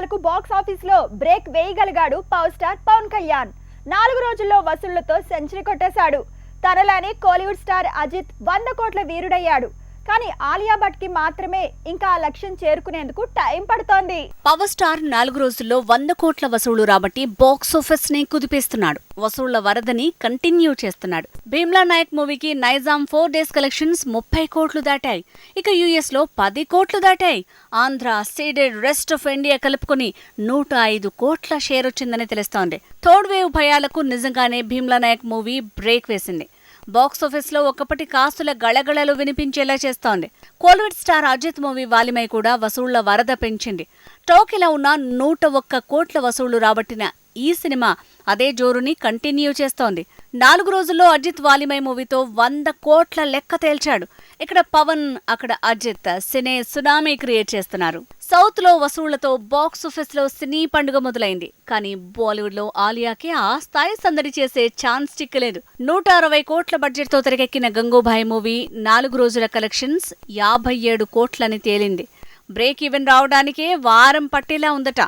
చిత్రాలకు బాక్స్ ఆఫీస్లో బ్రేక్ వేయగలిగాడు పవర్ స్టార్ పవన్ కళ్యాణ్. నాలుగు రోజుల్లో వసూళ్ళతో సెంచరీ కొట్టేశాడు. తనలానే కోలీవుడ్ స్టార్ అజిత్ వంద కోట్ల వీరుడయ్యాడు. కానీ ఆలియా భట్కి మాత్రమే ఇంకా ఆ లక్ష్యం చేరుకునేందుకు టైం పడుతోంది. పవర్ స్టార్ నాలుగు రోజుల్లో వంద కోట్ల వసూళ్ళు రాబట్టి బాక్సాఫీస్ని కుదిపేస్తున్నాడు. వసూళ్ళ వరదని కంటిన్యూ చేస్తున్నాడు. భీమ్లా నాయక్ మూవీకి నైజాం ఫోర్ డేస్ కలెక్షన్స్ ముప్పై కోట్లు దాటాయి. ఇక యుఎస్లో పది కోట్లు దాటాయి. Andhra ceded rest of India కలుపుకొని నూట ఐదు కోట్ల షేర్ వచ్చిందని తెలుస్తోంది. థర్డ్ వేవ్ భయాలకు నిజంగానే భీమ్లా నాయక్ మూవీ బ్రేక్ వేసింది. బాక్స్లో ఒకప్పటి కాస్తుల గళగళలు వినిపించేలా చేస్తోంది. కోల్విడ్ స్టార్ అజిత్ మూవీ వాలిమై కూడా వసూళ్ళ వరద పెంచింది. టోకిలా ఉన్న నూట ఒక్క కోట్ల వసూళ్ళు రాబట్టిన ఈ సినిమా అదే జోరుని కంటిన్యూ చేస్తోంది. నాలుగు రోజుల్లో అజిత్ వాలిమై మూవీతో వంద కోట్ల లెక్క తేల్చాడు. ఇక్కడ పవన్ అక్కడ అజిత్ సినే సునామీ క్రియేట్ చేస్తున్నారు. సౌత్లో వసూళ్ళతో బాక్స్లో సినీ పండుగ మొదలైంది. కానీ బాలీవుడ్లో ఆలియాకి ఆ స్థాయి సందడి చేసే ఛాన్స్ చిక్కలేదు. నూట అరవై కోట్ల బడ్జెట్తో తెరకెక్కిన గంగూభాయ్ మూవీ నాలుగు రోజుల కలెక్షన్స్ యాభై ఏడు కోట్లని తేలింది. బ్రేక్ ఈవెన్ రావడానికే వారం పట్టేలా ఉందట.